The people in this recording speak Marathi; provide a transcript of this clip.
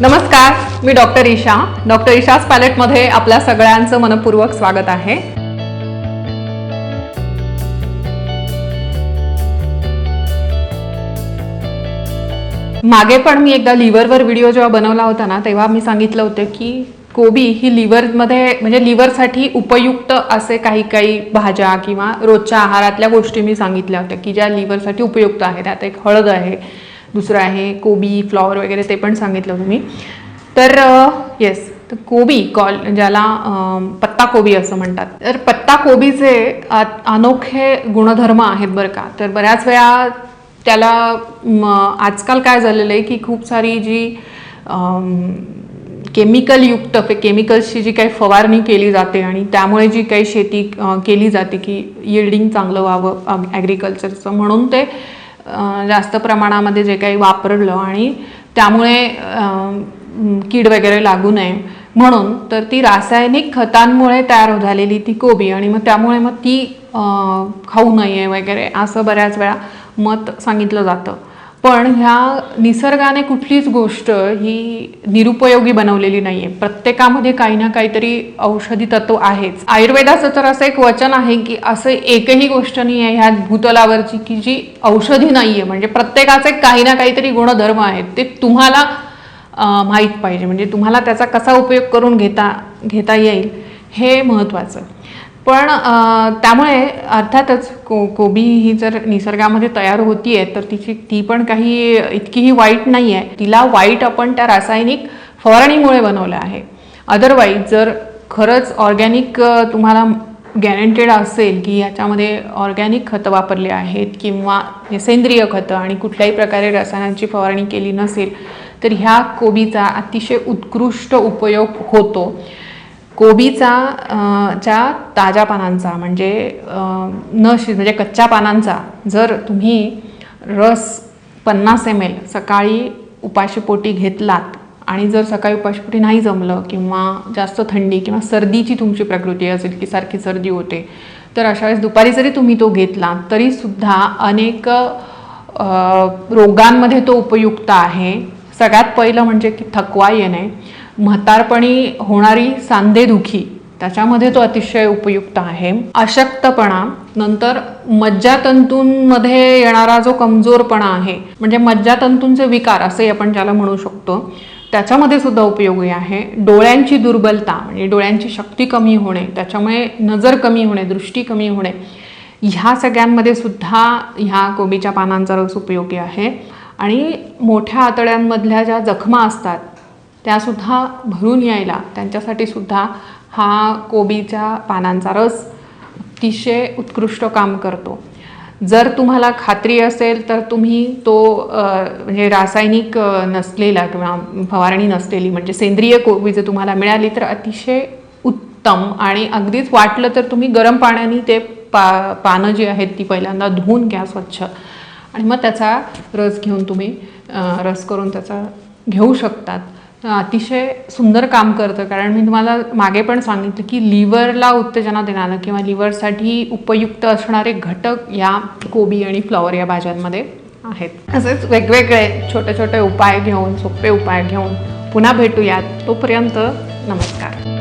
नमस्कार मी डॉक्टर ईशा. डॉक्टर ईशाच पॅलेटमध्ये आपल्या सगळ्यांचं मनपूर्वक स्वागत आहे. मागे पण मी एकदा लिव्हरवर व्हिडिओ जेव्हा बनवला होता ना तेव्हा मी सांगितलं होतं की कोबी ही लिव्हरमध्ये म्हणजे लिव्हरसाठी उपयुक्त असे काही काही भाज्या किंवा रोजच्या आहारातल्या गोष्टी मी सांगितल्या होत्या की ज्या लिव्हरसाठी उपयुक्त आहेत. त्यात एक हळद आहे दुसरं आहे कोबी फ्लॉवर वगैरे ते पण सांगितलं तुम्ही. तर येस तर कोबी कॉल ज्याला पत्ता कोबी असं म्हणतात. तर पत्ता कोबीचे अनोखे गुणधर्म आहेत बरं का. तर बऱ्याच वेळा त्याला आजकाल काय झालेलं आहे की खूप सारी जी केमिकलयुक्त केमिकल्सची जी काही फवारणी केली जाते आणि त्यामुळे जी काही शेती केली जाते की यिल्डिंग चांगलं व्हावं ॲग्रिकल्चरचं म्हणून ते जास्त प्रमाणामध्ये जे काही वापरलं आणि त्यामुळे कीड वगैरे लागू नये. म्हणून तर ती रासायनिक खतांमुळे तयार झालेली ती कोबी आणि मग त्यामुळे मग ती खाऊ नये वगैरे असं बऱ्याच वेळा मत सांगितलं जातं. पण ह्या निसर्गाने कुठलीच गोष्ट ही निरुपयोगी बनवलेली नाही आहे प्रत्येकामध्ये काही ना काहीतरी औषधी तत्व आहेच. आयुर्वेदाचं तर असं एक वचन आहे की असं एकही गोष्ट नाही आहे ह्या भूतलावरची की जी औषधी नाही आहे म्हणजे प्रत्येकाचे काही ना काहीतरी गुणधर्म आहेत. ते तुम्हाला माहीत पाहिजे. म्हणजे तुम्हाला त्याचा कसा उपयोग करून घेता घेता येईल हे महत्त्वाचं. पण त्यामुळे अर्थातच को कोबी ही जर निसर्गामध्ये तयार होतीये तर तिची ती पण काही इतकीही वाईट नाही आहे तिला वाईट आपण त्या रासायनिक फवारणीमुळे बनवलं आहे. अदरवाईज जर खरंच ऑर्गॅनिक तुम्हाला गॅरंटेड असेल की याच्यामध्ये ऑर्गॅनिक खतं वापरले आहेत किंवा सेंद्रिय खतं आणि कुठल्याही प्रकारे रसायनांची फवारणी केली नसेल तर ह्या कोबीचा अतिशय उत्कृष्ट उपयोग होतो. कोबीचा च्या ताज्या पानांचा म्हणजे न शिज म्हणजे कच्च्या पानांचा जर तुम्ही रस पन्नास एम एल सकाळी उपाशीपोटी घेतलात आणि जर सकाळी उपाशीपोटी नाही जमलं किंवा जास्त थंडी किंवा सर्दीची तुमची प्रकृती असेल की सारखी सर्दी होते तर अशा वेळेस दुपारी जरी तुम्ही तो घेतला तरीसुद्धा अनेक रोगांमध्ये तो उपयुक्त आहे. सगळ्यात पहिलं म्हणजे की थकवा येणे. म्हातारपणी होणारी सांधेदुखी त्याच्यामध्ये तो अतिशय उपयुक्त आहे. अशक्तपणा नंतर मज्जातंतूंमध्ये येणारा जो कमजोरपणा आहे म्हणजे मज्जातंतूंचे विकार असे आपण ज्याला म्हणू शकतो त्याच्यामध्ये सुद्धा उपयोगी आहे. डोळ्यांची दुर्बलता म्हणजे डोळ्यांची शक्ती कमी होणे त्याच्यामुळे नजर कमी होणे दृष्टी कमी होणे ह्या सगळ्यांमध्ये सुद्धा ह्या कोबीच्या पानांचा रस उपयोगी आहे. आणि मोठ्या आतड्यांमधल्या ज्या जखमा असतात त्यासुद्धा भरून यायला. त्यांच्यासाठी सुद्धा हा कोबीच्या पानांचा रस अतिशय उत्कृष्ट काम करतो. जर तुम्हाला खात्री असेल तर तुम्ही तो म्हणजे रासायनिक नसलेला किंवा फवारणी नसलेली म्हणजे सेंद्रिय कोबी जर तुम्हाला मिळाली तर अतिशय उत्तम आणि अगदीच वाटलं तर तुम्ही गरम पाण्याने ते पा पानं जी आहेत ती पहिल्यांदा धुवून घ्या स्वच्छ. आणि मग त्याचा रस घेऊन तुम्ही रस करून त्याचा घेऊ शकतात. अतिशय सुंदर काम करतं. कारण मी तुम्हाला मागे पण सांगितलं की लिव्हरला उत्तेजना देणारं किंवा लिव्हरसाठी उपयुक्त असणारे घटक या कोबी आणि फ्लॉवर या भाज्यांमध्ये आहेत. तसेच वेगवेगळे छोटे छोटे उपाय घेऊन सोपे उपाय घेऊन पुन्हा भेटूयात. तोपर्यंत नमस्कार.